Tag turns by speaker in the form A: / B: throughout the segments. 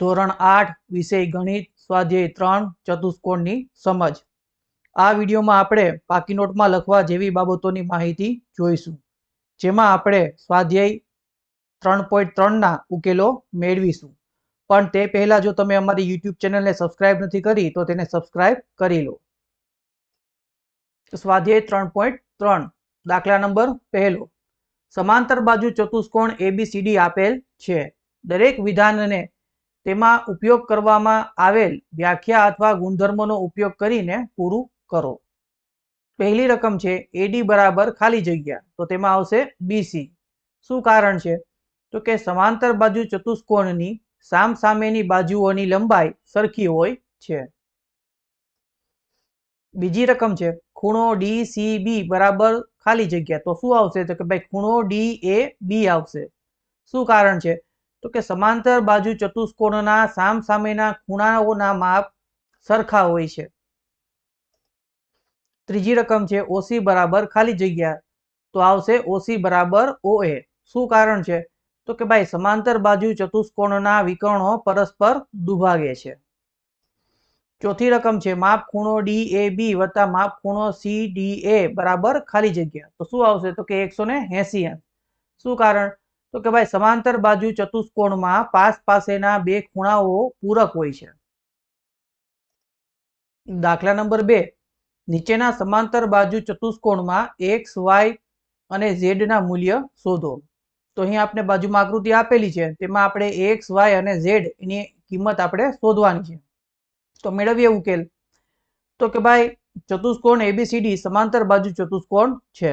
A: ધોરણ આઠ, વિષય ગણિત, સ્વાધ્યાય ત્રણ, ચતુષ્કોણની સમજ. આ વિડીયોમાં આપણે પાકી નોટમાં લખવા જેવી બાબતોની માહિતી જોઈશું, જેમાં આપણે સ્વાધ્યાય ત્રણ પોઈન્ટ ત્રણના ઉકેલો મેળવીશું. પણ તે પહેલાં જો તમે અમારી યુટ્યુબ ચેનલને સબસ્ક્રાઇબ નથી કરી, તો તેને સબસ્ક્રાઇબ કરી લો. સ્વાધ્યાય ત્રણ પોઈન્ટ ત્રણ, દાખલા નંબર પહેલો. સમાંતર બાજુ ચતુષ્કોણ એબીસીડી આપેલ છે. દરેક વિધાનને તેમાં ઉપયોગ કરવામાં આવેલ વ્યાખ્યા અથવા ગુણધર્મોનો ઉપયોગ કરીને પૂરું કરો. પહેલી રકમ છે એડી બરાબર ખાલી જગ્યા. તો તેમાં આવશે બીસી શું કારણ છે? તો કે સમાંતર બાજુ ચતુષ્કોણની સામ સામેની બાજુઓની લંબાઈ સરખી હોય છે. બીજી રકમ છે ખૂણો ડી સી બી બરાબર ખાલી જગ્યા. તો શું આવશે? તો કે ભાઈ ખૂણો ડી એ બી આવશે. શું કારણ છે? તો કે સમાંતર બાજુ ચતુષ્કોણના સામ સામેના ખૂણાઓના માપ સરખા હોય છે. ત્રીજી રકમ છે ઓસી બરાબર ખાલી જગ્યા. તો આવશે ઓસી બરાબર ઓએ શું કારણ છે? તો કે ભાઈ સમાંતર બાજુ ચતુષ્કોણના વિકર્ણો પરસ્પર દુભાગે છે. ચોથી રકમ છે માપ ખૂણો ડી એ બી વત્તા માપ ખૂણો સી ડી એ બરાબર ખાલી જગ્યા. તો શું આવશે? તો કે એકસો ને શું કારણ? તો કે ભાઈ સમાંતર બાજુ ચતુષ્કોણમાં પાસ પાસેના બે ખૂણાઓ પૂરક હોય છે. દાખલા નંબર બે, નીચેના સમાંતર બાજુ ચતુષ્કોણમાં એક્સ વાય અને ઝેડના મૂલ્ય શોધો. તો અહીં આપણે બાજુમાં આકૃતિ આપેલી છે, તેમાં આપણે એક્સ વાય અને ઝેડ એની કિંમત આપણે શોધવાની છે. તો મેળવીએ ઉકેલ. તો કે ભાઈ ચતુષ્કોણ એબીસીડી સમાંતર બાજુ ચતુષ્કોણ છે.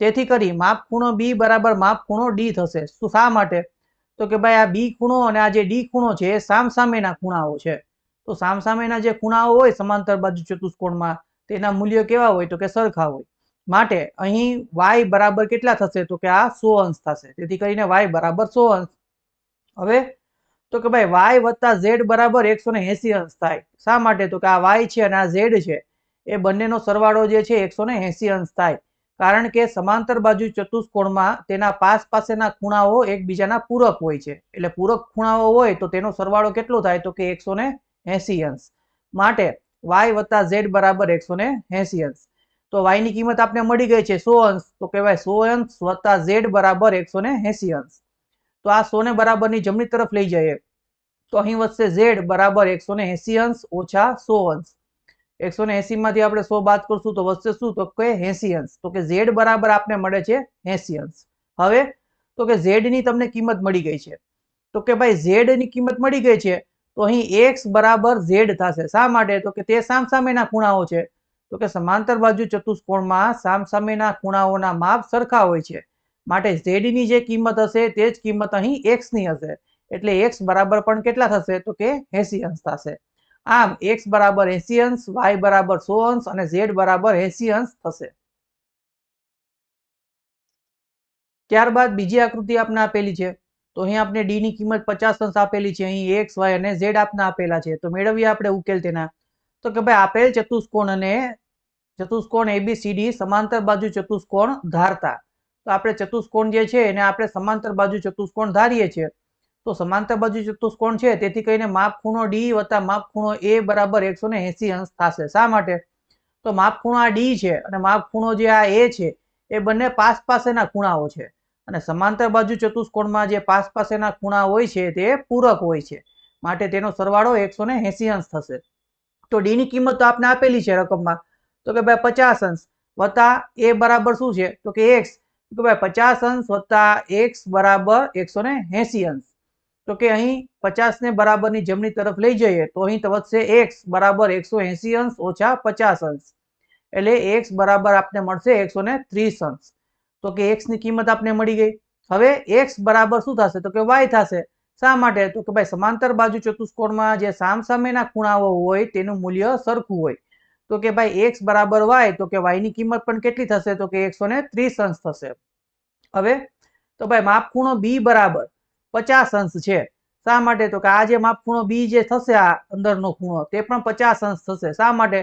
A: તેથી કરી માપ ખૂણો બી બરાબર માપ ખૂણો ડી થશે. શું શા માટે? તો કે ભાઈ આ બી ખૂણો અને આ જે ડી ખૂણો છે એ સામ સામેના ખૂણાઓ છે. તો સામ સામેના જે ખૂણાઓ હોય સમાંતર બાજુ ચતુષ્કોણમાં તેના મૂલ્યો કેવા હોય? તો કે સરખા હોય. માટે અહીં વાય બરાબર કેટલા થશે? તો કે આ સો અંશ થશે. તેથી કરીને વાય બરાબર સો અંશ. હવે તો કે ભાઈ વાય વત્તા ઝેડ બરાબર એકસો ને એસી અંશ થાય. શા માટે? તો કે આ વાય છે અને આ ઝેડ છે. એ બંનેનો સરવાળો જે છે એકસો ને એસી અંશ થાય. કારણ કે સમાંતર બાજુ ચતુષ્કોણમાં તેના પાસ પાસેના ખૂણાઓ એકબીજાના પૂરક હોય છે. એટલે પૂરક ખૂણાઓ હોય તો તેનો સરવાળો કેટલો થાય તો કે એકસો ને એસી અંશ. માટે વાય વત્તા ઝેડ બરાબર એકસો ને એસી અંશ. તો વાયની કિંમત આપણે મળી ગઈ છે સો અંશ. તો કહેવાય સો અંશ વત્તા ઝેડ બરાબર એકસો ને એસી અંશ. તો આ સો ને બરાબરની જમણી તરફ લઈ જઈએ. તો અહીં વધશે ઝેડ બરાબર એકસો ને એસી અંશ ઓછા સો અંશ. એકસો ને એસી માંથી આપણે સો બાદ કરશું તો વધશે શું? તો કે એસી અંશ તો કે ઝેડ બરાબર આપને મળે છે એસી અંશ હવે તો કે ઝેડની તમને કિંમત મળી ગઈ છે. તો કે ભાઈ ઝેડની કિંમત મળી ગઈ છે, તો અહીં એક્સ બરાબર ઝેડ થશે. શા માટે? તો કે તે સામ સામેના ખૂણાઓ છે. તો કે સમાંતર બાજુ ચતુષ્કોણમાં સામ સામેના ખૂણાઓના માપ સરખા હોય છે. માટે ઝેડની જે કિંમત હશે તે જ કિંમત અહીં એક્સની હશે. એટલે એક્સ બરાબર પણ કેટલા થશે? તો કે એસી અંશ થશે. આમ એક્સ બરાબર એસી અંશ વાય બરાબર સો અંશ અને ઝેડ બરાબર એસી અંશ થશે. ત્યારબાદ બીજી આકૃતિ આપને આપેલી છે. તો અહીં આપણે ડી ની કિંમત પચાસ અંશ આપેલી છે. અહીં એક્સ વાય અને ઝેડ આપને આપેલા છે. તો મેળવીએ આપણે ઉકેલ તેના. તો કે ભાઈ આપેલ ચતુષ્કોણ અને ચતુષ્કોણ એબીસીડી સમાંતર બાજુ ચતુષ્કોણ ધારતા. તો આપણે ચતુષ્કોણ જે છે એને આપણે સમાંતર બાજુ ચતુષ્કોણ ધારીએ છીએ. તો સમાંતર બાજુ ચતુષ્કોણ છે? તેથી કહીને માપ ખૂણો ડી વત્તા માપ ખૂણો એ બરાબર એકસો ને એસી અંશ થશે. શા માટે? તો માપ ખૂણો આ ડી છે અને માપ ખૂણો જે આ એ છે, એ બંને પાસ પાસેના ખૂણાઓ છે. અને સમાંતર બાજુ ચતુષ્કોણમાં જે પાસ પાસેના ખૂણા હોય છે, તે પૂરક હોય છે. માટે તેનો સરવાળો એકસો ને એસી અંશ થશે. તો ડી ની કિંમત તો આપને આપેલી છે રકમમાં. તો કે ભાઈ પચાસ અંશ વત્તા એ બરાબર શું છે? તો કે એક્સ તો કે ભાઈ પચાસ અંશ વત્તા એક્સ બરાબર એકસો ને એસી અંશ. તો કે અહીં પચાસ ને બરાબરની જમણી તરફ લઈ જઈએ, તો અહીં વધશે એક્સ બરાબર એકસો એસી અંશ ઓછા પચાસ અંશ. એટલે એક્સ બરાબર આપને મળશે એકસો ને ત્રીસ અંશ. તો કે એક્સની કિંમત આપને મળી ગઈ. હવે એક્સ બરાબર શું થશે? તો કે વાય થશે. શા માટે? તો કે ભાઈ સમાંતર બાજુ ચતુષ્કોણમાં જે સામ સામેના ખૂણાઓ હોય તેનું મૂલ્ય સરખું હોય. તો કે ભાઈ એક્સ બરાબર વાય, તો કે વાયની કિંમત પણ કેટલી થશે? તો કે એકસો ત્રીસ અંશ થશે. હવે તો ભાઈ માપ ખૂણો બી બરાબર. પચાસ અંશ છે. શા માટે? તો કે આ જે માપ ખૂણો બી જે થશે આ અંદરનો ખૂણો, તે પણ પચાસ અંશ થશે. શા માટે?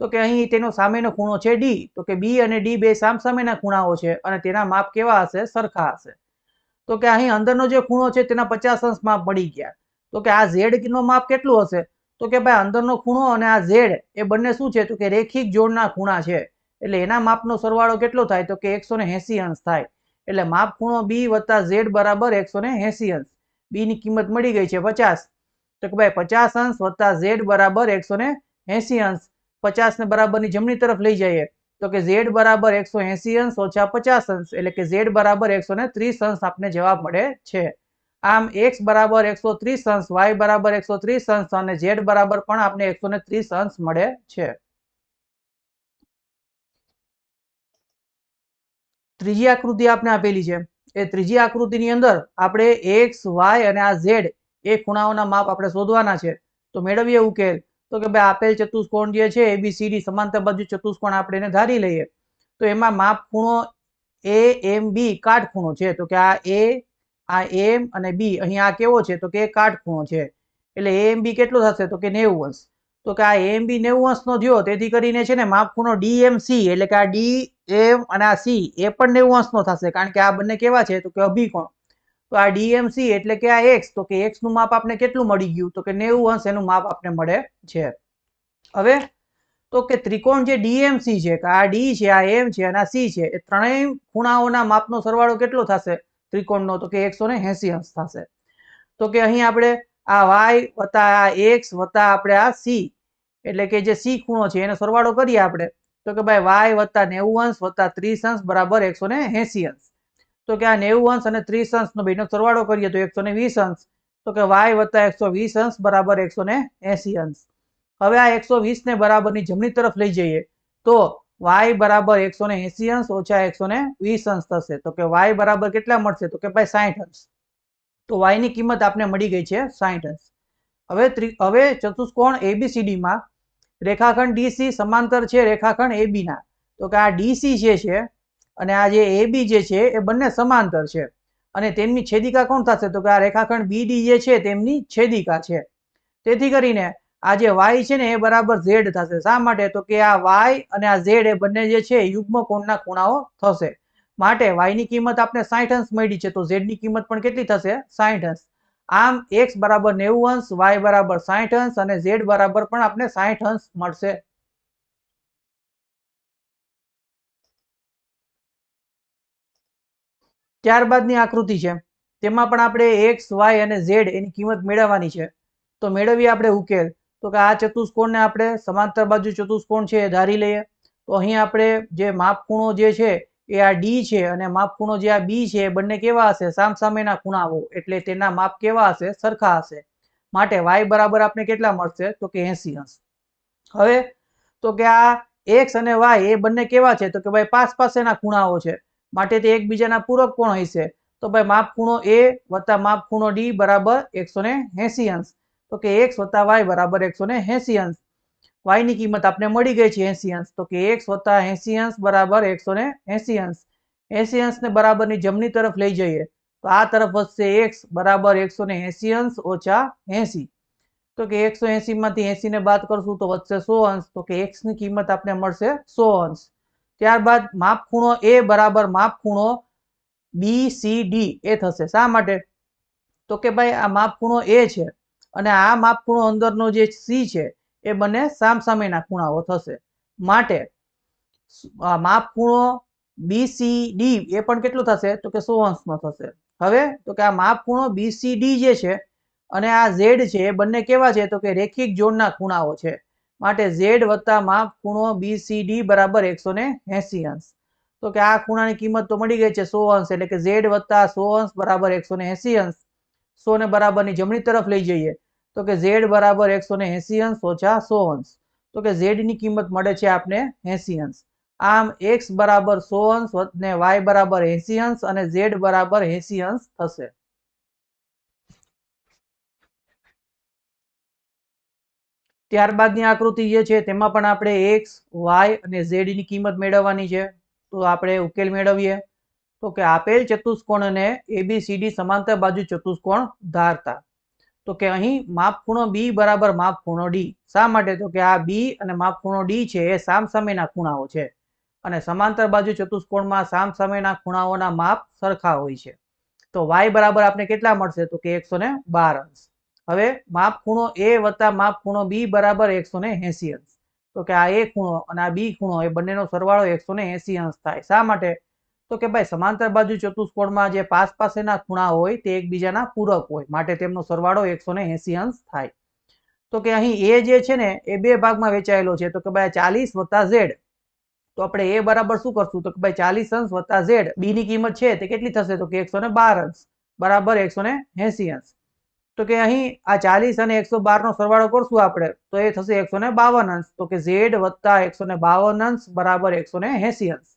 A: તો કે અહીં તેનો સામેનો ખૂણો છે ડી તો કે બી અને ડી બે સામ સામેના ખૂણાઓ છે અને તેના માપ કેવા હશે? સરખા હશે. તો કે અહીં અંદરનો જે ખૂણો છે તેના પચાસ અંશ માપ મળી ગયા. તો કે આ ઝેડ નો માપ કેટલું હશે? તો કે ભાઈ અંદરનો ખૂણો અને આ ઝેડ એ બંને શું છે? તો કે રેખિક જોડના ખૂણા છે. એટલે એના માપનો સરવાળો કેટલો થાય? તો કે એકસો અંશ થાય. એટલે માપ ખૂણો બી વત્તા ઝેડ બરાબર એકસો ને એસી અંશ. બી ની કિંમત મળી ગઈ છે પચાસ. તો કે ભાઈ પચાસ અંશ વત્તા ઝેડ બરાબર એકસો ને એસી અંશ. પચાસ ને બરાબરની જમણી તરફ લઈ જઈએ. તો કે ઝેડ બરાબર એકસો એસી અંશ ઓછા પચાસ અંશ. એટલે કે ઝેડ બરાબર એકસો ત્રીસ અંશ આપને જવાબ મળે છે. આમ એક્સ બરાબર એકસો ત્રીસ અંશ વાય બરાબર એકસો ત્રીસ અંશ અને ઝેડ બરાબર પણ આપને એકસો ત્રીસ અંશ મળે છે. ત્રીજી આકૃતિ આપણે આપેલી છે. એ ત્રીજી આકૃતિની અંદર આપણે એક્સ વાય અને આ ઝેડ એ ખૂણાઓના માપ આપણે શોધવાના છે. તો મેળવીએ ઉકેલ. તો કે ભાઈ આપેલ ચતુષ્કોણ જે છે એબીસીડી સમાંતર બાજુ ચતુષ્કોણ આપણે એને ધારી લઈએ. તો એમાં માપ ખૂણો એ, એમ, બી કાટખૂણો છે. તો કે આ એ, આ એમ અને બી અહીં આ કેવો છે? તો કે કાટખૂણો છે. એટલે એ, એમ, બી કેટલો થશે? તો કે નેવું અંશ. તો કે આ એમ, બી નેવું અંશનો થયો. તેથી કરીને છે ને માપ ખૂણો ડી, એમ, સી. એટલે કે આ ડી એમ અને આ સી એ પણ નેવું અંશનો થશે. કારણ કે આ બંને કેવા છે? તો કે અભિકોણ તો આ ડીએમસી એટલે કે આ એક્સ તો કે એક્સનું માપ આપણે કેટલું મળી ગયું? તો કે નેવું અંશ એનું માપ આપણે મળે છે. હવે, તો કે ત્રિકોણ જે ડીએમસી છે, કે આ ડી છે, આ એમ છે, અને આ સી છે, એ ત્રણેય ખૂણાઓના માપનો સરવાળો કેટલો થશે? ત્રિકોણનો, તો કે એકસો ને એસી અંશ થશે. તો કે અહીં આપણે આ વાય વત્તા આ એક્સ વત્તા આપણે આ સી એટલે કે જે સી ખૂણો છે, એનો સરવાળો કરીએ આપણે. તો કે ભાઈ વાય વત્તા નેવું અંશ વત્તા ત્રીસ અંશ બરાબર એકસો ને એસી અંશ. તો કે આ નેવું અંશ અને ત્રીસ અંશનો બેનો સરવાળો કરીએ તો એકસો ને વીસ અંશ. તો કે વાય વત્તા એકસો વીસ અંશ બરાબર એકસો ને એસી અંશ. હવે આ એકસો વીસ ને બરાબરની જમણી તરફ લઈ જઈએ તો વાય બરાબર એકસો ને એસી અંશ ઓછા એકસો ને વીસ અંશ થશે. તો કે વાય બરાબર કેટલા મળશે? તો કે ભાઈ સાહીઠ અંશ. તો વાયની કિંમત આપને મળી ગઈ છે સાહીઠ અંશ. હવે હવે ચતુષ્કોણ એબીસીડી માં રેખાખંડ ડીસી સમાંતર છે રેખાખંડ એબી ના. તો કે આ ડીસી જે છે અને આ જે એબી જે છે એ બંને સમાંતર છે. અને તેમની છેદિકા કોણ થશે? તો કે આ રેખાખંડ બીડી જે છે તેમની છેદિકા છે. તેથી કરીને આ જે વાય છે ને એ બરાબર ઝેડ થશે. શા માટે? તો કે આ વાય અને આ ઝેડ એ બંને જે છે યુગ્મ કોણના ખૂણાઓ થશે. માટે વાયની કિંમત આપણે સાઠ અંશ મળી છે. તો ઝેડની કિંમત પણ કેટલી થશે? સાઠ અંશ. આમ એક્સ બરાબર નેવું અંશ વાય બરાબર સાહીઠ અંશ અને ઝેડ બરાબર પણ આપણે સાઠ અંશ મળશે. ત્યારબાદની આકૃતિ છે. તેમાં પણ આપણે એક્સ વાય અને ઝેડ એની કિંમત મેળવવાની છે. તો મેળવીએ આપણે ઉકેલ. તો કે આ ચતુષ્કોણને આપણે સમાંતર બાજુ ચતુષ્કોણ છે એ ધારી લઈએ. તો અહીં આપણે જે માપખૂણો જે છે એ આ ડી છે અને માપખૂણો જે આ બી છે બંને કેવા હશે? સામસામેના ખૂણાઓ. એટલે તેના માપ કેવા હશે? સરખા હશે. માટે વાય બરાબર આપણે કેટલા મળશે? તો કે એસી અંશ હવે તો કે આ એક્સ અને વાય એ બંને કેવા છે? તો કે ભાઈ પાસ પાસેના ખૂણાઓ છે. માટે તે એકબીજાના પૂરક કોણ હશે તો ભાઈ માપ ખૂણો એ વત્તા માપ ખૂણો ડી બરાબર એકસો ને એસી અંશ. તો કે એક્સ વત્તા વાય બરાબર એકસો ને એસી અંશ. વાયની કિંમત આપણે મળી ગઈ છે એસી અંશ. તો કે એક્સ વત્તા એસી અંશ બરાબર એકસો ને એસી અંશ. એસી અંશ ને બરાબરની જમણી તરફ લઈ જઈએ, તો આ તરફ વધશે એક્સ બરાબર એકસો ને એસી અંશ ઓછા એસી. તો કે એકસો એસી માંથી એસી ને બાદ કરશું તો વધશે સો અંશ. તો કે એક્સની કિંમત આપણે મળશે સો અંશ. ત્યારબાદ માપ ખૂણો એ બરાબર માપ ખૂણો બી સી ડી એ થશે. શા માટે? તો કે ભાઈ આ માપ ખૂણો એ છે અને આ માપ ખૂણો અંદરનો જે સી છે એ બંને સામસામેના ખૂણાઓ થશે. માટે માપ ખૂણો બી સી ડી એ પણ કેટલું થશે? તો કે સો અંશનો થશે. હવે તો કે આ માપ ખૂણો બી સી ડી જે છે અને આ ઝેડ છે એ બંને કેવા છે? તો કે રેખિક જોડના ખૂણાઓ છે. માટે ઝેડ વત્તા માપ ખૂણો બી સી ડી બરાબર એકસો ને એસી અંશ. તો કે આ ખૂણાની કિંમત તો મળી ગઈ છે સો અંશ એટલે કે ઝેડ વત્તા સો અંશ બરાબર એકસો ને એસી અંશ. સો ને બરાબરની જમણી તરફ લઈ જઈએ. તો કે ઝેડ બરાબર એકસો ને એસી અંશ ઓછા સો અંશ. તો કે ઝેડની કિંમત મળે છે આપને એસી અંશ. આમ એક્સ બરાબર સો અંશ ને વાય બરાબર એસી અંશ અને ઝેડ બરાબર એસી અંશ થશે. ત્યારબાદની આકૃતિ જે છે તેમાં પણ આપણે એક્સ, વાય અને ઝેડની કિંમત મેળવવાની છે. તો આપણે ઉકેલ મેળવીએ. તો કે આપેલ ચતુષ્કોણને એબીસીડી સમાંતર બાજુ ચતુષ્કોણ ધારતા. તો કે અહીં માપખૂણો બી બરાબર માપખૂણો ડી શા માટે? તો કે આ બી અને માપખૂણો ડી છે એ સામસામેના ખૂણાઓ છે. અને સમાંતર બાજુ ચતુષ્કોણમાં સામસામેના ખૂણાઓના માપ સરખા હોય છે. તો વાય બરાબર આપણે કેટલા મળશે? તો કે એકસો બાર અંશ. હવે માપ ખૂણો એ વત્તા માપ ખૂણો બી બરાબર એકસો ને એસી અંશ. તો કે આ એ ખૂણો અને આ બી ખૂણો એ બંનેનો સરવાળો એકસો ને અંશ થાય. શા માટે? તો કે ભાઈ, સમાંતર બાજુ ચતુષ્કોણમાં જે પાસ પાસેના ખૂણા હોય તે એકબીજાના પૂરક હોય. માટે તેમનો સરવાળો એકસો ને અંશ થાય. તો કે અહીં એ જે છે ને, એ બે ભાગમાં વેચાયેલો છે. તો કે ભાઈ ચાલીસ વત્તા ઝેડ. તો આપણે એ બરાબર શું કરશું? તો કે ભાઈ, ચાલીસ અંશ વત્તા ઝેડ બી ની કિંમત છે તે કેટલી થશે? તો કે એકસો બાર અંશ. બરાબર એકસો ને અંશ. તો કે અહીં આ ચાલીસ અને એકસો બારનો સરવાળો કરશું આપણે, તો એ થશે એકસો ને બાવન અંશ. તો કે ઝેડ વત્તા એકસો ને બાવન અંશ બરાબર એકસો ને એસી અંશ.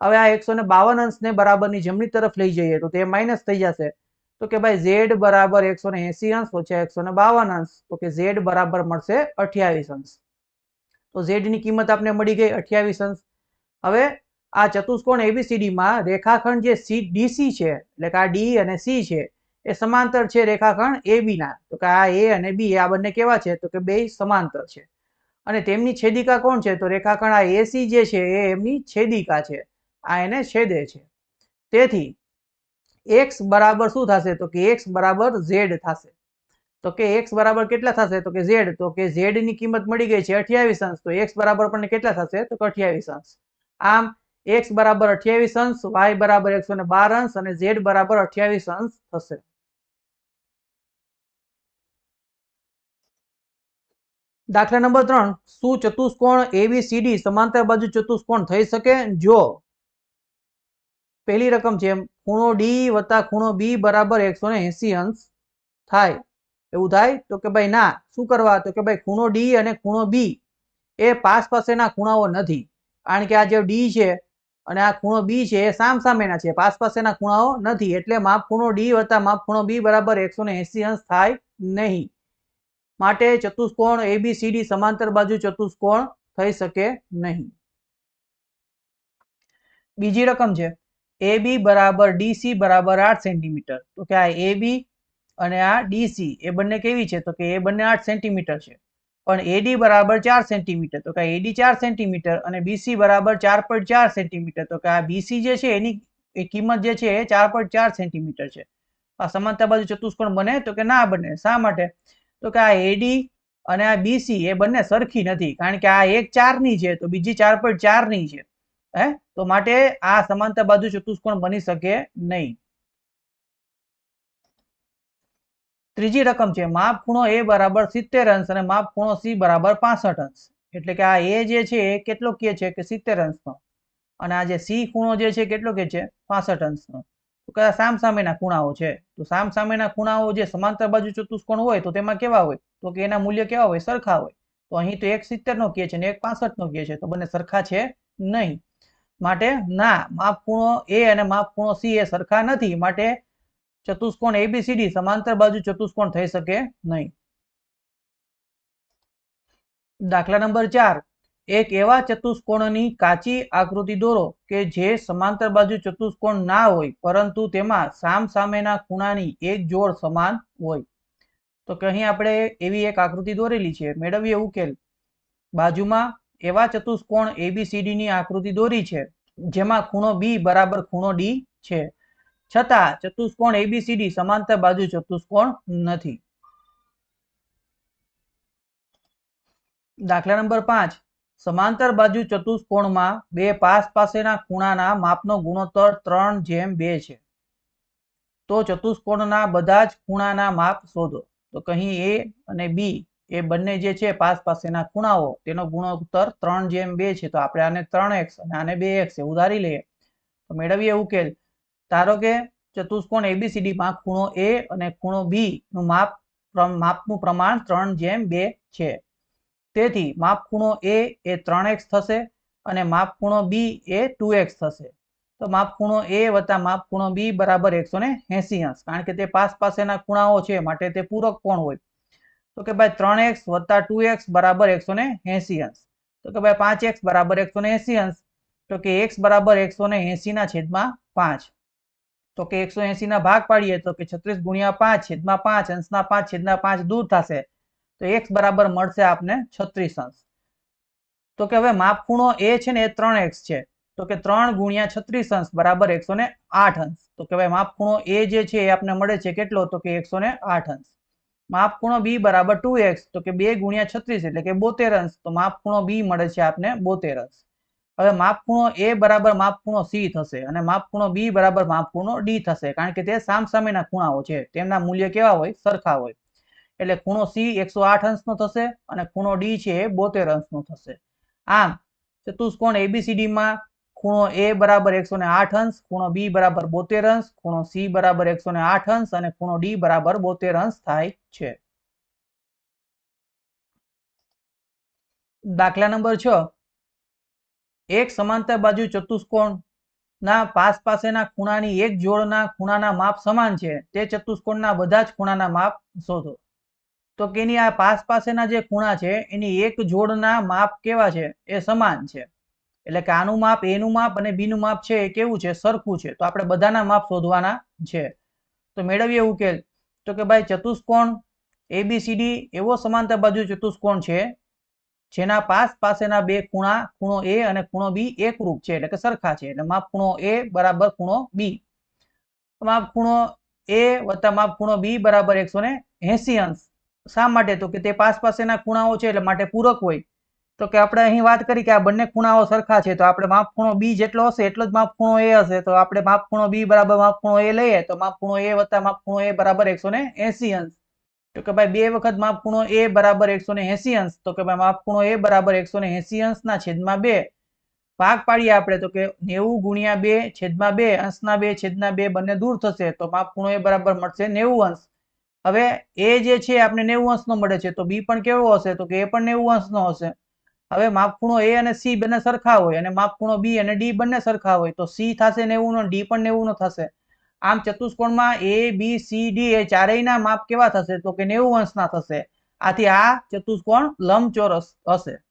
A: હવે આ એકસો ને બાવન અંશને બરાબરની જમણી તરફ લઈ જઈએ તો તે માઇનસ થઈ જશે. તો કે ભાઈ ઝેડ બરાબર એકસો ને એસી અંશ ઓછા એકસો ને બાવન અંશ. તો કે ઝેડ બરાબર મળશે અઠ્યાવીસ અંશ. તો ઝેડની કિંમત આપણે મળી ગઈ અઠ્યાવીસ અંશ. હવે આ ચતુષ્કોણ એબીસીડીમાં રેખાખંડ જે સી ડીસી છે, એટલે કે આ ડી અને સી છે, એ સમાંતર છે રેખાખંડ AB ના. તો કે આ એ અને બી આ બંને કેવા છે? તો કે બે સમાંતર છે. અને તેમની છેદિકા કોણ છે? તો રેખાખંડ આ એસી જે છે, એ એમની છેદિકા છે. આ એને છેદે છે. તેથી એક્સ બરાબર શું થશે? તો કે એક્સ બરાબર ઝેડ થશે. તો કે એક્સ બરાબર કેટલા થશે? તો કે ઝેડ તો કે ઝેડની કિંમત મળી ગઈ છે અઠ્યાવીસ અંશ. તો એક્સ બરાબર પણ કેટલા થશે? તો કે અઠ્યાવીસ અંશ. આમ એક્સ બરાબર અઠ્યાવીસ અંશ વાય બરાબર એકસો ને બાર અંશ અને ઝેડ બરાબર અઠ્યાવીસ અંશ થશે. દાખલા નંબર ત્રણ. શું ચતુષ્કોણ એબીસીડી સમાંતર બાજુ ચતુષ્કોણ થઈ શકે? જો પહેલી રકમ છે ખૂણો ડી વત્તા ખૂણો બી બરાબર એકસો ને એસી અંશ થાય. એવું થાય? તો કે ભાઈ ના, શું કરવા? તો કે ભાઈ ખૂણો ડી અને ખૂણો બી એ પાસ પાસેના ખૂણાઓ નથી. કારણ કે આ જે ડી છે અને આ ખૂણો બી છે એ સામ સામેના છે, પાસ પાસેના ખૂણાઓ નથી. એટલે માપ ખૂણો ડી વત્તા માપ ખૂણો બી બરાબર એકસો ને અંશ થાય નહીં. માટે ચતુષ્કોણ એબીસીડી સમાંતર બાજુ ચતુષ્કોણ થઈ શકે નહીં. બીજી રકમ છે. એ બી બરાબર ડીસી બરાબર આઠ સેન્ટીમીટર. તો કે આ એ બી અને આ ડીસી એ બંને કેવી છે? તો કે એ બંને આઠ સેન્ટીમીટર છે. પણ એડી બરાબર ચાર સેન્ટીમીટર. તો કે એડી ચાર સેન્ટીમીટર અને બીસી બરાબર ચાર પોઈન્ટ ચાર સેન્ટીમીટર. તો કે આ બીસી જે છે એની કિંમત જે છે એ ચાર પોઈન્ટ ચાર સેન્ટીમીટર છે. આ સમાનતા બાજુ ચતુષ્કોણ બને તો કે ના બને? શા માટે? તો કે આ એડી અને આ બીસી એ બંને સરખી નથી. કારણ કે આ એક ચારની છે તો બીજી ચાર પોઈન્ટ ચારની છે. હે? તો માટે આ સમાંતર બાજુ ચતુષ્કોણ બની શકે નહીં. ત્રીજી રકમ છે, માપ ખૂણો એ બરાબર સિત્તેર અંશ અને માપ ખૂણો સી બરાબર પાસઠ અંશ. એટલે કે આ એ જે છે એ કેટલો કે છે કે સિત્તેર અંશનો. અને આ જે સી ખૂણો જે છે કેટલો કે છે? પાસઠ અંશનો. તો કયા સામ સામેના ખૂણાઓ છે. તો સામ સામેના ખૂણાઓ જે સમાંતર બાજુ ચતુષ્કોણ હોય તો તેમાં કેવા હોય? તો કે એના મૂલ્ય કેવા હોય? સરખા હોય. તો અહીં તો એક સિત્તેર નો કે છે ને એક પાસઠ નો કે છે. તો બંને સરખા છે નહીં. માટે ના, માપ ખૂણો એ અને માપ ખૂણો સી એ સરખા નથી, માટે ચતુષ્કોણ એબીસીડી સમાંતર બાજુ ચતુષ્કોણ થઈ શકે નહીં. દાખલા નંબર ચાર. એક એવા ચતુષ્કોણની કાચી આકૃતિ દોરો કે જે સમાંતર બાજુ ચતુષ્કોણ ના હોય, પરંતુ તેમાં સામ સામેના ખૂણાની એક જોડ સમાન હોય. તો કે અહીં આપણે એવી એક આકૃતિ દોરેલી છે, મેળવીએ ઉકેલ. બાજુમાં એવા ચતુષ્કોણ એબીસીડી ની આકૃતિ દોરી છે, જેમાં ખૂણો બી બરાબર ખૂણો ડી છે. છતાં ચતુષ્કોણ એબીસીડી સમાંતર બાજુ ચતુષ્કોણ નથી. દાખલા નંબર પાંચ. સમાંતર બાજુ ચતુષ્કોણમાં બે પાસ પાસેના ખૂણાના માપનો ગુણોત્તર ત્રણ જેમ બે છે. તો ચતુષ્કોણના બધા જ ખૂણાના માપ શોધો. તો કહી એ અને બી એ બંને જે છે, પાસ પાસેના ખૂણાઓ, તેનો ગુણોત્તર ત્રણ જેમ બે છે, તો આપણે આને ત્રણ એક્સ અને આને બે એક્સ એવું ધારી લઈએ. તો મેળવીએ ઉકેલ. ધારો કે ચતુષ્કોણ એબીસીડી માં ખૂણો એ અને ખૂણો બી નું માપ માપનું પ્રમાણ ત્રણ જેમ બે છે. તેથી માપ ખૂણો એ એ ત્રણ એક્સ થશે અને માપ ખૂણો બી એ ટુ એક્સ થશે. તો માપ ખૂણો એ વત્તા માપ ખૂણો બી બરાબર એકસો ને એસી અંશ. કારણ કે તે પાસ પાસેના ખૂણાઓ છે, માટે તે પૂરક કોણ હોય? તો કે ભાઈ ત્રણ એક્સ વત્તા ટુ એક્સ બરાબર એકસો ને એસી અંશ. તો કે ભાઈ પાંચ એક્સ બરાબર એકસો ને એસી અંશ. તો કે એક્સ બરાબર એકસો ને એસી ના છેદમાં પાંચ. તો કે એકસો એસી ના ભાગ પાડીએ તો કે છત્રીસ ગુણ્યા પાંચ છેદમાં પાંચ, અંશના પાંચ છેદના પાંચ દૂર થશે. તો એક્સ બરાબર મળશે આપને છત્રીસ અંશ. તો કે હવે માપ ખૂણો એ છે ને એ ત્રણ એક્સ છે. તો કે ત્રણ ગુણ્યા છત્રીસ અંશ બરાબર એકસો ને આઠ અંશ. તો કે ભાઈ માપ ખૂણો એ જે છે એ આપને મળે છે કેટલો? તો કે એકસો ને આઠ અંશ. માપ ખૂણો બી બરાબર ટુ એક્સ તો કે બે ગુણ્યા છત્રીસ એટલે કે બોતેર અંશ. તો માપ ખૂણો બી મળે છે આપને બોતેર અંશ. હવે માપ ખૂણો એ બરાબર માપ ખૂણો સી થશે અને માપ ખૂણો બી બરાબર માપ ખૂણો ડી થશે. કારણ કે તે સામસામેના ખૂણાઓ છે. તેમના મૂલ્ય કેવા હોય? સરખા હોય. એટલે ખૂણો સી એકસો આઠ અંશનો થશે અને ખૂણો ડી છે એ બોતેર અંશનો થશે. આમ, ચતુષ્કોણ એબીસીડી માં ખૂણો એ બરાબર એકસો ને આઠ અંશ, ખૂણો બી બરાબર બોતેર અંશ, ખૂણો સી બરાબર એકસો ને આઠ અંશ અને ખૂણો ડી બરાબર બોતેર અંશ થાય છે. દાખલા નંબર છ. એક સમાંતર બાજુ ચતુષ્કોણ ના પાસ પાસેના ખૂણાની એક જોડના ખૂણાના માપ સમાન છે. તે ચતુષ્કોણના બધા જ ખૂણાના માપ શોધો. તો કેની આ પાસ પાસેના જે ખૂણા છે, એની એક જોડના માપ કેવા છે? એ સમાન છે. એટલે કે આનું માપ, એનું માપ અને બીનું માપ છે એ કેવું છે? સરખું છે. તો આપણે બધાના માપ શોધવાના છે. તો મેળવીએ ઉકેલ. તો કે ભાઈ ચતુષ્કોણ એબીસીડી એવો સમાંતર બાજુ ચતુષ્કોણ છે, જેના પાસ પાસેના બે ખૂણા, ખૂણો એ અને ખૂણો બી એકરૂપ છે. એટલે કે સરખા છે. એટલે માપ ખૂણો એ બરાબર ખૂણો બી માપ ખૂણો એ વત્તા માપ ખૂણો બી બરાબર એકસો ને એસી અંશ. શા માટે? તો કે તે પાસ પાસેના ખૂણાઓ છે, એટલે માટે પૂરક હોય. તો કે આપણે અહીં વાત કરી કે આ બંને ખૂણાઓ સરખા છે, તો આપણે માપ ખૂણો બી જેટલો હશે, એટલો જ માપ ખૂણો એ હશે. તો આપણે માપ ખૂણો બી બરાબર માપ ખૂણો એ લઈએ, તો માપ ખૂણો એ વત્તા માપ ખૂણો એ બરાબર એકસો ને એસી અંશ. તો કે ભાઈ બે વખત માપ ખૂણો એ બરાબર એકસો ને એસી અંશ. તો કે ભાઈ માપ ખૂણો એ બરાબર એકસો ને એસી અંશના છેદમાં બે. ભાગ પાડીએ આપણે, તો કે નેવું ગુણ્યા બે છેદમાં બે, અંશના બે છેદના બે બંને દૂર થશે, તો માપ ખૂણો એ બરાબર મળશે નેવું અંશ. હવે એ જે છે આપણે નેવું અંશનો મળે છે, તો બી પણ કેવો હશે? તો કે એ પણ નેવું અંશનો હશે. હવે માપ ખૂણો એ અને સી બંને સરખા હોય અને માપ ખૂણો બી અને ડી બંને સરખા હોય તો સી થશે નેવું નો, ડી પણ નેવું નો થશે. આમ ચતુષ્કોણમાં એ, બી, સી, ડી એ ચારેયના માપ કેવા થશે? તો કે નેવું અંશના થશે. આથી આ ચતુષ્કોણ લંબચોરસ હશે.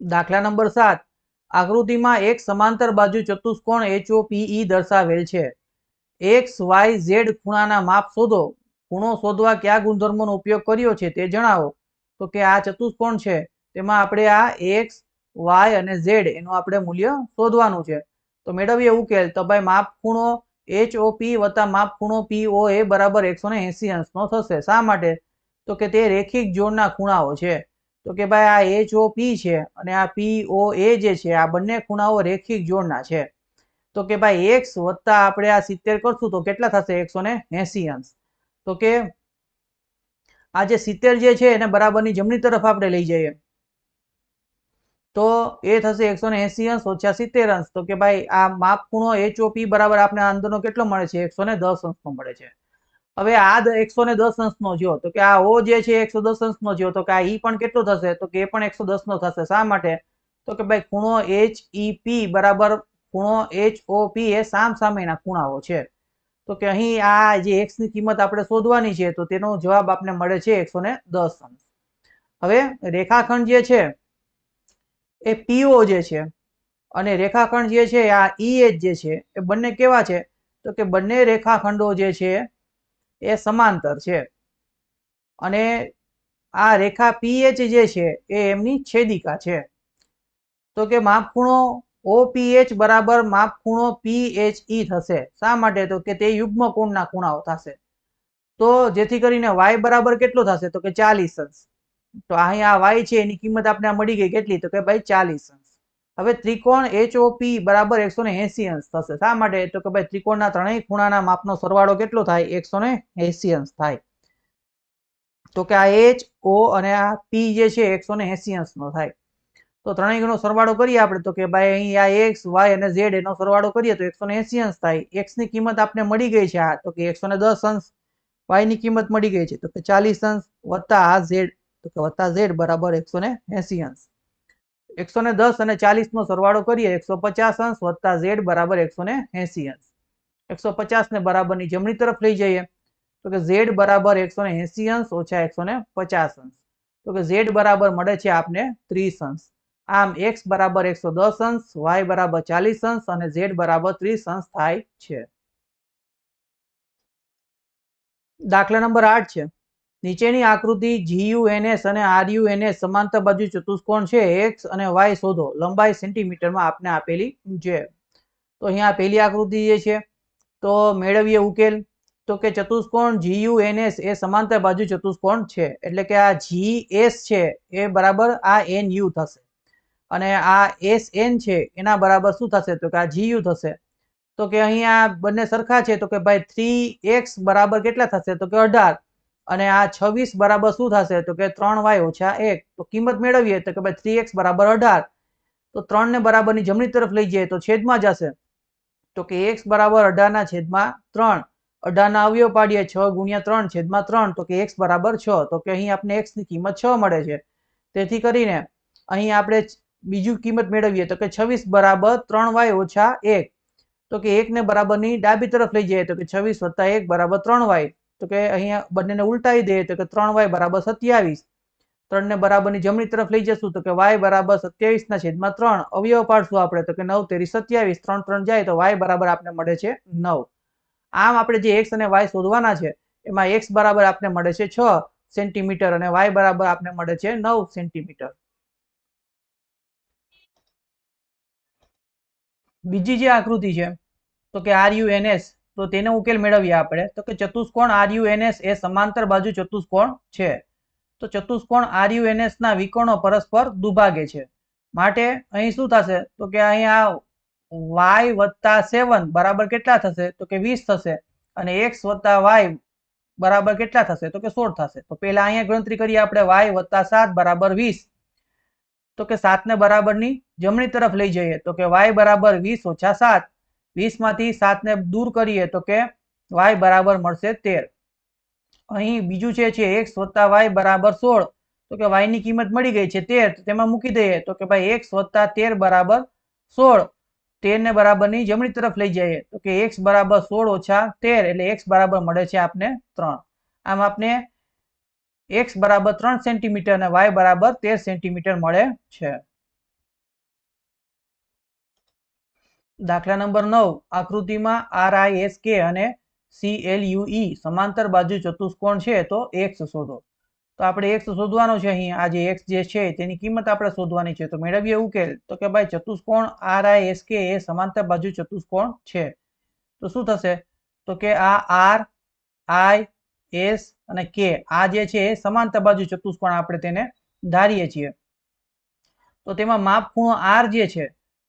A: દાખલા નંબર સાત. આકૃતિમાં એક સમાંતર બાજુ ચતુષ્કોણ એચઓપીઈ દર્શાવેલ છે. એક્સ, વાય, ઝેડ ખૂણાના માપ શોધો. ખૂણો શોધવા કયા ગુણધર્મોનો ઉપયોગ કર્યો છે તે જણાવો. તો કે આ ચતુષ્કોણ છે, તેમાં આપણે આ એક્સ, વાય અને ઝેડ એનું આપણે મૂલ્ય શોધવાનું છે. તો મેળવીએ ઉકેલ તો ભાઈ માપ ખૂણો એચ ઓ પી વત્તા માપ ખૂણો પી ઓ એ બરાબર એકસો ને એસી અંશનો થશે. શા માટે? તો કે તે રેખિક જોડના ખૂણાઓ છે. તો કે ભાઈ આ એચ ઓ પી છે અને આ પી ઓ એ જે છે, આ બંને ખૂણાઓ રેખિક જોડના છે. તો કે ભાઈ એક્સ વત્તા આપણે આ સિત્તેર કરશું તો કેટલા થશે? એકસો ને એસી અંશ. તો કે આ જે સિત્તેર જે છે એને બરાબરની જમણી તરફ આપણે લઈ જઈએ. તો એ થશે એકસો ને એસી અંશ ઓછા સિત્તેર અંશ. તો કે ભાઈ આ માપ ખૂણો એચઓપી બરાબર આપણે અંદરનો કેટલો મળે છે? એકસો ને દસ અંશનો મળે છે. હવે આ એકસો ને દસ અંશનો જો તો કે આ ઓ જે છે એકસો દસ અંશનો જો તો કે આ ઈ પણ કેટલો થશે? તો કે એ પણ એકસો દસ નો થશે. શા માટે? તો કે ભાઈ ખૂણો એચ ઈ પી બરાબર ખૂણો એચ ઓ પી એ સામ સામેના ખૂણાઓ છે. તો કે અહીં આ જે એક્સની કિંમત આપણે શોધવાની છે, તો તેનો જવાબ આપણે મળે છે એકસો ને દસ હવે રેખાખંડ જે છે, એ પીઓ જે છે અને રેખાખંડ જે છે આ ઈએચ જે છે, એ બંને કેવા છે? તો કે બંને રેખાખંડો જે છે, એ સમાંતર છે. અને આ રેખા પીએચ જે છે, એ એમની છેદિકા છે. તો કે માપ ખૂણો ઓપીએચ બરાબર માપ ખૂણો પીએચઈ થશે. શા માટે? તો કે તે યુગ્મ કોણના ખૂણાઓ થશે. તો જેથી કરીને વાય બરાબર કેટલો થશે? તો કે ચાલીસ અંશ. તો અહીંયા વાય છે, એની કિંમત આપણે મળી ગઈ કેટલી? તો કે ભાઈ ચાલીસ અંશ. હવે ત્રિકોણ એચઓપી બરાબર એકસો ને એસી અંશ થશે. શા માટે? તો કે ભાઈ ત્રિકોણના ત્રણેય ખૂણાના માપનો સરવાળો કેટલો થાય? એકસો ને એસી અંશ થાય. તો કે આ એચ ઓ અને આ પી જે છે, એકસો ને એસી અંશનો થાય. તો ત્રણેય ગણો સરવાળો કરીએ આપણે તો કે ભાઈ અહીં આ એક્સ વાય અને ઝેડ એનો સરવાળો કરીએ તો એકસો ને એસી અંશ થાય. એક્સની કિંમત આપણે મળી ગઈ છે આ, તો કે એકસો ને દસ અંશ. વાયની કિંમત મળી ગઈ છે, તો કે ચાલીસ અંશ વત્તા આ ઝેડ તો કે વત્તા ઝેડ બરાબર એકસો ને એસી અંશ. એકસો ને દસ અને ચાલીસ નો સરવાળો કરીએ, એકસો પચાસ અંશ વત્તા ઝેડ બરાબર એકસો ને એસી અંશ. એકસો પચાસ ને બરાબરની જમણી તરફ લઈ જઈએ, તો કે ઝેડ બરાબર એકસો ને એસી અંશ ઓછા એકસો ને પચાસ અંશ. તો કે ઝેડ બરાબર મળે છે આપને ત્રીસ અંશ. આમ એક્સ બરાબર એકસો દસ અંશ વાય બરાબર ચાલીસ અંશ અને ઝેડ બરાબર ત્રીસ અંશ થાય છે. દાખલા નંબર આઠ છે. નીચેની આકૃતિ જીયુએનએસ અને આરયુએનએસ સમાંતર બાજુ ચતુષ્કોણ છે. એક્સ અને વાય શોધો. લંબાઈ સેન્ટીમીટરમાં આપને આપેલી છે તો અહીંયા પેલી આકૃતિ જે છે, તો મેળવીએ ઉકેલ. તો કે ચતુષ્કોણ GUNS એ સમાંતર બાજુ ચતુષ્કોણ છે. એટલે કે આ GS છે, એ બરાબર આ NU થશે. અને આ એસ એન છે, એના બરાબર શું થશે? તો કે આ જીયુ થશે. તો કે અહીંયા બંને સરખા છે, તો કે ભાઈ થ્રી એક્સ બરાબર કેટલા થશે? તો કે અઢાર. અને આ છવ્વીસ બરાબર શું થશે? તો કે ત્રણ વાય ઓછા એક. તો કિંમત મેળવીએ, તો કે ભાઈ થ્રી એક્સ બરાબર અઢાર. તો ત્રણ ને બરાબરની જમણી તરફ લઈ જઈએ, તો છેદમાં જશે. તો કે એક્સ બરાબર અઢારના છેદમાં ત્રણ. અઢારના અવયવ પાડીએ, છ ગુણ્યા ત્રણ, છેદમાં ત્રણ. તો કે એક્સ બરાબર છ. તો કે અહીં આપણે એક્સની કિંમત છ મળે છે. તેથી કરીને અહીં આપણે બીજું કિંમત મેળવીએ તો કે છવ્વીસ બરાબર ત્રણ વાય ઓછા એક. તો કે એકને બરાબરની ડાબી તરફ લઈ જઈએ તો કે છવ્વીસ વત્તા એક બરાબર ત્રણ વાય. તો કે અહીંયા બંનેને ઉલટાવી દઈએ તો કે ત્રણ વાય બરાબર સત્યાવીસ. ત્રણને બરાબરની જમણી તરફ લઈ જશું તો કે વાય બરાબર સત્યાવીસના છેદમાં ત્રણ. અવયવ પાડશું આપણે તો કે નવ તેરી સત્યાવીસ. ત્રણ ત્રણ જાય તો વાય બરાબર આપણે મળે છે નવ. આમ આપણે જે એક્સ અને વાય શોધવાના છે, એમાં એક્સ બરાબર આપણે મળે છે છ સેન્ટીમીટર અને વાય બરાબર આપણે મળે છે નવ સેન્ટીમીટર. બીજી જે આકૃતિ છે, તો કે આર યુ એન તો તેનો ઉકેલ મેળવીએ આપણે, તો કે ચતુષ્કોણ આર યુ એન એસ એ સમાંતર બાજુ ચતુષ્કોણ છે. તો ચતુષ્કોણ આર યુ ના વિકોણો પરસ્પર દુભાગે છે. માટે અહીં શું થશે? તો કે અહીંયા વાય વત્તા સેવન બરાબર કેટલા થશે? તો કે વીસ થશે. અને એક્સ વત્તા વાય બરાબર કેટલા થશે? તો કે સોળ થશે. તો પહેલા અહીંયા ગણતરી કરીએ આપણે વાય વત્તા સાત બરાબર વીસ. તો કે સાત ને બરાબરની જમણી તરફ લઈ જઈએ. તો કે વાય બરાબર વીસ ઓછા સાત. વીસમાંથી સાત ને દૂર કરીએ તો કે વાય બરાબર મળશે તેર. અહીં બીજું છે છે એક્સ વત્તા વાય બરાબર સોળ. તો કે વાયની કિંમત મળી ગઈ છે તેર. તેમાં મૂકી દઈએ. તો કે ભાઈ એક્સ વત્તા તેર બરાબર સોળ. તેર ને બરાબરની જમણી તરફ લઈ જઈએ. તો કે એક્સ બરાબર સોળ ઓછા તેર. એટલે એક્સ બરાબર મળે છે આપને ત્રણ. આમ આપને એક્સ બરાબર ત્રણ સેન્ટીમીટર અને વાય બરાબર તેર સેન્ટીમીટર મળે છે. દાખલા નંબર નવ, આકૃતિમાં આર આઈ એસ કે અને સી એલ યુ ઈ સમાંતર બાજુ ચતુષ્કોણ છે તો એક્સ શોધો. તો આપણે એક્સ શોધવાનો છે અહીં. આ જે એક્સ જે છે તેની કિંમત આપણે શોધવાની છે. તો મેળવીએ ઉકેલ. તો કે ભાઈ ચતુષ્કોણ આર આઈ એસ કે એ સમાંતર બાજુ ચતુષ્કોણ છે. તો શું થશે? તો કે આ આર આઈ એસ અને કે આ જે છે એ સમાંતર બાજુ ચતુષ્કોણ આપણે તેને ધારીએ છીએ. તો તેમાં માપ ખૂણો આર જે છે,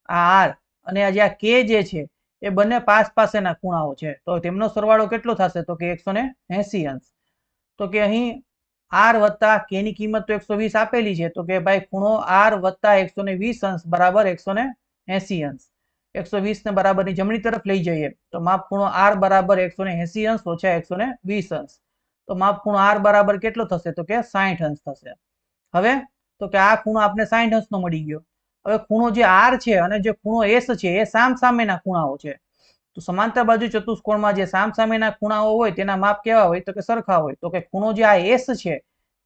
A: આ આર અને આ જે આ કે જે છે, એ બંને પાસ પાસેના ખૂણાઓ છે. તો તેમનો સરવાળો કેટલો થશે? તો કે એકસો ને એસી અંશ. તો કે અહીં આર વત્તા કે ની કિંમત તો એકસો વીસ આપેલી છે. તો કે ભાઈ ખૂણો આર વત્તા એકસો ને વીસ અંશ બરાબર એકસો ને એસી અંશ. એકસો વીસ ને બરાબરની જમણી તરફ લઈ જઈએ. તો માપ ખૂણો આર બરાબર એકસો ને એસી અંશ ઓછા એકસો ને વીસ અંશ. તો માપ ખૂણો આર બરાબર કેટલો થશે? તો કે સાહીઠ અંશ થશે. હવે? તો કે આ ખૂણો આપણે સાહીઠ અંશનો મળી ગયો. હવે ખૂણો જે આર છે અને જે ખૂણો એસ છે, એ સામ સામેના ખૂણાઓ છે. તો સમાંતર બાજુ ચતુષ્કોણમાં જે સામ સામેના ખૂણાઓ હોય, તેના માપ કેવા હોય? તો કે સરખા હોય. તો કે ખૂણો જે આ એસ છે,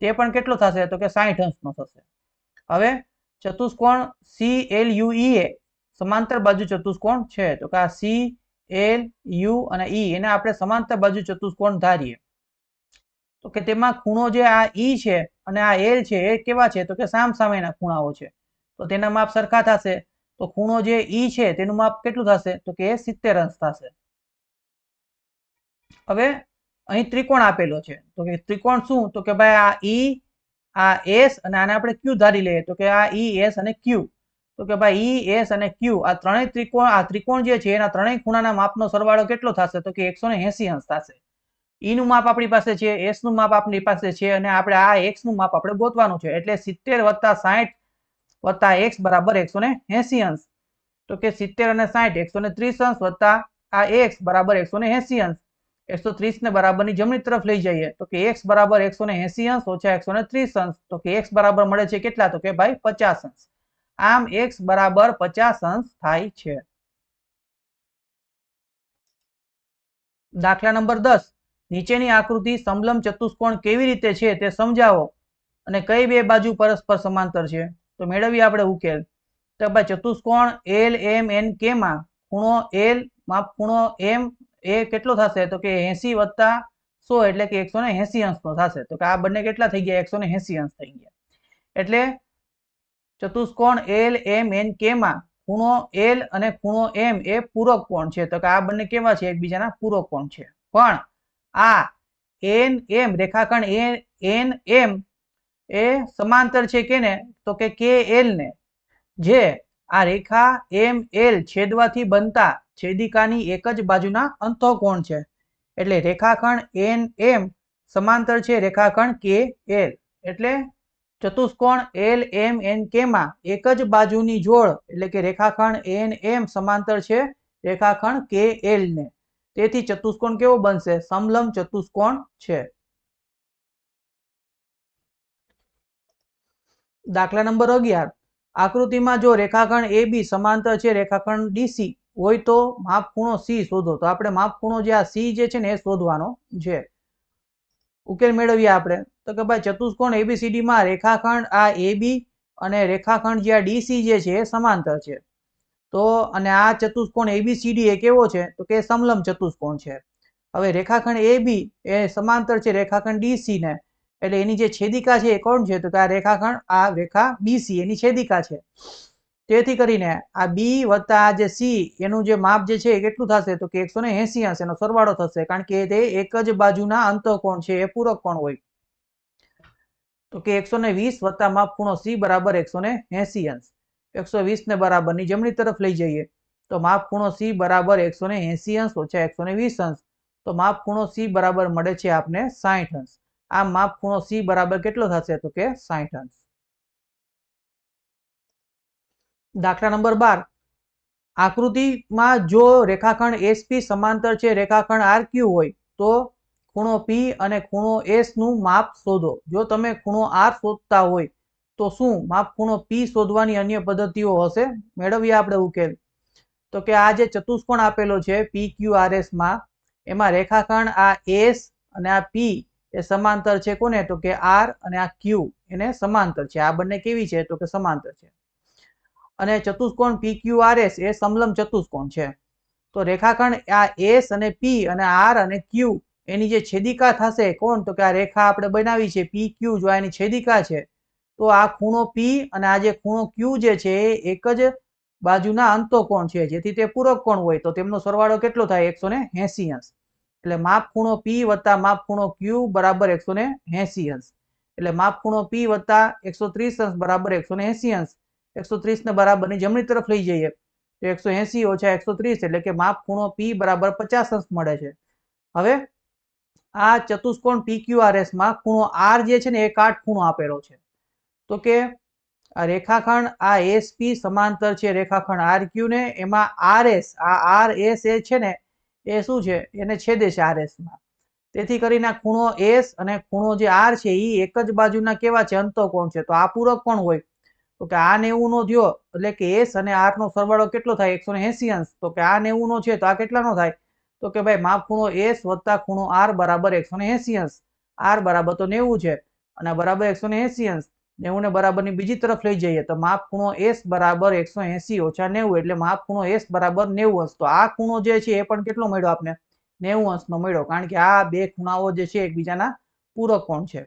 A: તે પણ કેટલો થશે? તો કે સાહીઠ અંશનો થશે. હવે ચતુષ્કોણ સી એલ યુ ઈ એ સમાંતર બાજુ ચતુષ્કોણ છે. તો કે આ સી એલ યુ અને ઈ એને આપણે સમાંતર બાજુ ચતુષ્કોણ ધારીએ. તો કે તેમાં ખૂણો જે આ ઈ છે અને આ એલ છે એ કેવા છે? તો કે સામ સામેના ખૂણાઓ છે. તો તેના માપ સરખા થશે. તો ખૂણો જે ઈ છે તેનું માપ કેટલું થશે? તો કે સિત્તેર અંશ થશે. હવે અહીં ત્રિકોણ આપેલો છે. તો કે ત્રિકોણ શું? તો કે ભાઈ આ ઈ આ એસ અને આને આપણે ક્યુ ધારી લઈએ. તો કે આ ઈ એસ અને ક્યુ તો કે ભાઈ ઈ એસ અને ક્યુ આ ત્રણેય ત્રિકોણ, આ ત્રિકોણ જે છે એના ત્રણેય ખૂણાના માપનો સરવાળો કેટલો થશે? તો કે એકસો ને એસી અંશ થશે. ઈ નું માપ આપણી પાસે છે એસનું માપ આપણી પાસે છે અને આપણે આ એક્સનું માપ આપણે ગોતવાનું છે. એટલે સિત્તેર વત્તા સાઠ વત્તા એક્સ બરાબર એકસો ને એસી અંશ. તો કે સિત્તેર અને સાઠ એકસો ને ત્રીસ અંશ વત્તા આ એક્સ બરાબર એકસો ને એસી અંશ. એકસો ત્રીસ ને બરાબરની જમણી તરફ લઈ જઈએ. તો કે એક્સ બરાબર એકસો ને એસી અંશ ઓછા એકસો ને ત્રીસ અંશ. તો કે એક્સ બરાબર મળે છે કેટલા? તો કે ભાઈ પચાસ અંશ. આમ એક્સ બરાબર પચાસ અંશ થાય છે. દાખલા નંબર દસ. નીચેની આકૃતિ સમલમ ચતુષ્કોણ કેવી રીતે છે તે સમજાવો અને કઈ બે બાજુ પરસ્પર સમાંતર છે? તો મેળવીએ આપણે ઉકેલ. તો ભાઈ, ચતુષ્કોણ એલ એમ એન કે માં ખૂણો એલમાં ખૂણો એમ એ કેટલો થશે? તો કે એસી વત્તા સો એટલે કે એકસો ને અંશનો થશે. તો કે આ બંને કેટલા થઈ ગયા? એકસો ને અંશ થઈ ગયા. એટલે ચતુષ્કોણ એલ એમ એન કે માં ખૂણો એલ અને ખૂણો એમ એ પૂરક કોણ છે? તો કે આ બંને કેવા છે? એકબીજાના પૂરક કોણ છે. પણ આ એન એમ, રેખાખંડ એ, એન એમ, એ સમાંતર છે કેને? તો કે કે એલ ને. જે આ રેખા એમ એલ છેદવાથી બનતા છેદિકાની એક જ બાજુના અંતઃકોણ છે. એટલે રેખાખંડ એન એમ સમાંતર છે રેખાખંડ કે એલ. એટલે ચતુષ્કોણ એલ, એમ, એન, કે માં એક જ બાજુની જોડ, એટલે કે રેખાખંડ એન, એમ સમાંતર છે રેખાખંડ કે એલ ને. તેથી ચતુષ્કોણ કેવો બનશે? સમલંબ ચતુષ્કોણ છે. દાખલા નંબર અગિયાર. આકૃતિમાં જો રેખાખંડ એ બી સમાંતર છે, રેખાખંડ ડીસી હોય તો માપ ખૂણો સી શોધો. તો આપણે માપ ખૂણો જે આ સી જે છે ને એ શોધવાનો છે. ઉકેલ મેળવીએ આપણે. તો કે ભાઈ ચતુષ્કોણ એબીસીડીમાં રેખાખંડ આ એબી અને રેખાખંડ જે આ ડીસી જે છે એ સમાંતર છે. તો અને આ ચતુષ્કોણ એબીસીડી એ કેવો છે? તો કે સમલમ ચતુષ્કોણ છે. હવે રેખાખંડ એ બી એ સમાંતર છે રેખાખંડ ડીસી ને. એટલે એની જે છેદિકા છે એ કોણ છે? તો કે આ રેખાખંડ, આ રેખા બીસી એની છેદિકા છે. તેથી કરીને આ બી વત્તા આ જે સી એનું જે માપ જે છે એ કેટલું થશે? તો કે એકસો ને એસી હશે, એનો સરવાળો થશે, કારણ કે તે એક જ બાજુના અંતઃકોણ છે, એ પૂરક કોણ હોય? તો કે એકસો ને વીસ વત્તા માપ ખૂણો સી બરાબર એકસો ને એસી અંશ. એકસો વીસ ને બરાબરની જમણી તરફ લઈ જઈએ. તો માપ ખૂણો સી બરાબર એકસો ને એંસી અંશ ઓછા એકસો ને વીસ અંશ. તો માપ ખૂણો સી બરાબર મળે છે આપને સાહીઠ અંશ. આ માપ ખૂણો સી બરાબર કેટલો થશે તો કે સાહીઠ અંશ. દાખલા નંબર બાર. આકૃતિમાં જો રેખાખંડ એસપી સમાંતર છે, રેખાખંડ આરક્યુ હોય, તો ખૂણો પી અને ખૂણો એસનું માપ શોધો. જો તમે ખૂણો આર શોધતા હોય તો શું? માપ ખૂણો પી શોધવાની અન્ય પદ્ધતિઓ હશે? મેળવીએ આપણે ઉકેલ. તો કે આ જે ચતુષ્કોણ આપેલો છે પી ક્યુ આરમાં, એમાં રેખાખંડ આ એસ અને આ પી એ સમાંતર છે કોને? તો કે આર અને આ ક્યુ એને સમાંતર છે. આ બંને કેવી છે? તો કે સમાંતર છે. અને ચતુષ્કોણ પી ક્યુ આર એસ એ સમલમ ચતુષ્કોણ છે. તો રેખાખંડ આ એસ અને પી અને આર અને ક્યુ એની જે છેદિકા થશે, કોણ? તો કે આ રેખા આપણે બનાવી છે. પી ક્યુ જો એની છેદિકા છે તો આ ખૂણો પી અને આ જે ખૂણો ક્યુ જે છે એ એક જ બાજુના અંતો કોણ છે? જેથી તે પૂરક કોણ હોય? તો તેમનો સરવાળો કેટલો થાય? એકસો ને એસી અંશ. એટલે માપ ખૂણો પી વત્તા માપ ખૂણો ક્યુ બરાબર એકસો ને એસી અંશ. એટલે માપ ખૂણો પી વત્તા એકસો ત્રીસ અંશ બરાબર એકસો ને એસી અંશ. એકસો ત્રીસ ને બરાબરની જમણી તરફ લઈ જઈએ. તો એકસો એસી ઓછા એકસો ત્રીસ એટલે કે માપ ખૂણો પી બરાબર પચાસ અંશ મળે છે. હવે આ ચતુષ્કોણ પી ક્યુ આર એસમાં ખૂણો આર જે છે ને એ કાટ ખૂણો આપેલો છે. તો કે, આ રેખાખંડ આ એસપી સમાંતર છે, રેખાખંડ આર ને, એમાં આરએસ આ આર છે ને, એ શું છે? એને છેદે છે આર એસમાં તેથી કરીને આ ખૂણો એસ અને ખૂણો જે આર છે એ એક જ બાજુના કેવા છે? અંતઃકોણ છે. તો આ પૂરક કોણ હોય. તો કે આ નેવું નો થયો, એટલે કે એસ અને આર નો સરવાળો કેટલો થાય? એકસો એસી અંશ. તો કે આ નેવું નો છે, તો આ કેટલાનો થાય? તો કે ભાઈ, માપ ખૂણો એસ વત્તા ખૂણો આર બરાબર એકસો એસી અંશ. આર બરાબર તો નેવું છે. અને બરાબર એકસો એસી અંશ. નેવું ને બરાબરની બીજી તરફ લઈ જઈએ તો માપ ખૂણો એસ બરાબર એકસો એસી ઓછા નેવું એટલે માપ ખૂણો એસ બરાબર નેવું અંશ. તો આ ખૂણો જે છે એ પણ કેટલો મળ્યો આપને? નેવું અંશનો મળ્યો. કારણ કે આ બે ખૂણાઓ જે છે એકબીજાના પૂરક કોણ છે.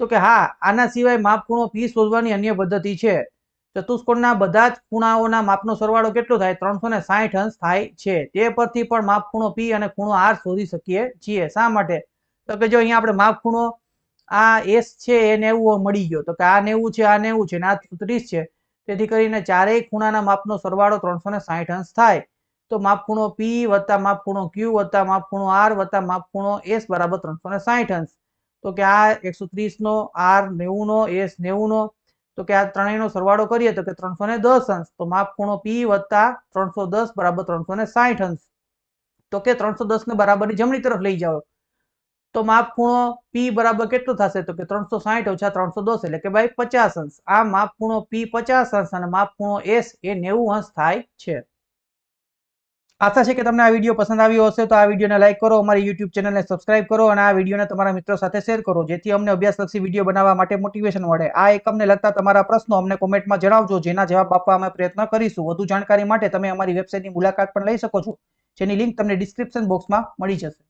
A: તો કે હા, આના સિવાય માપ ખૂણો પી શોધવાની અન્ય પદ્ધતિ છે. ચતુષ્કોણના બધા જ ખૂણાઓના માપનો સરવાળો કેટલો થાય? ત્રણસો ને સાહીઠ અંશ થાય છે. તે પરથી પણ માપ ખૂણો પી અને ખૂણો આર શોધી શકીએ છીએ. શા માટે? તો કે જો અહીંયા આપણે માપ ખૂણો આ એસ છે, એ નેવું મળી ગયો. તો કે આ નેવું છે, આ નેવું છે ને આ ત્રીસ છે. તેથી કરીને ચારેય ખૂણાના માપનો સરવાળો ત્રણસો ને સાહીઠ અંશ થાય. તો માપખૂણો પી વત્તા માપખૂણો ક્યુ વત્તા માપખૂણો આર વત્તા માપખૂણો એસ બરાબર ત્રણસો ને સાહીઠ અંશ. તો કે આ એકસો ત્રીસ નો આર નેવું નો એસ નેવું નો તો કે આ ત્રણેયનો સરવાળો કરીએ તો કે ત્રણસો ને દસ અંશ. તો માપખૂણો પી વત્તા ત્રણસો દસ બરાબર ત્રણસો ને સાહીઠ અંશ. તો કે ત્રણસો દસ ને બરાબરની જમણી તરફ લઈ જાઓ. તો માપ ખૂણો પી બરાબર કેટલું થશે? તો કે ત્રણસો સાહીઠ ઓછા ત્રણસો દસ એટલે કે ભાઈ પચાસ અંશ. આ માપ ખૂણો પી પચાસ અંશ અને માપ ખૂણો એસ એ નેવું અંશ થાય છે. આશા છે કે તમને આ વીડિયો પસંદ આવ્યો હશે તો આ વિડીયોને લાઇક કરો, અમારી યુટ્યુબ ચેનલને સબસ્ક્રાઇબ કરો અને આ વિડીયોને તમારા મિત્રો સાથે શેર કરો, જેથી અમને અભ્યાસલક્ષી વીડિયો બનાવવા માટે મોટિવેશન મળે. આ એકમને લગતા તમારા પ્રશ્નો અમને કોમેન્ટમાં જણાવજો, જેના જવાબ આપવા અમે પ્રયત્ન કરીશું. વધુ જાણકારી માટે તમે અમારી વેબસાઇટની મુલાકાત પણ લઈ શકો છો, જેની લિંક તમને ડિસ્ક્રિપ્શન બોક્સમાં મળી જશે.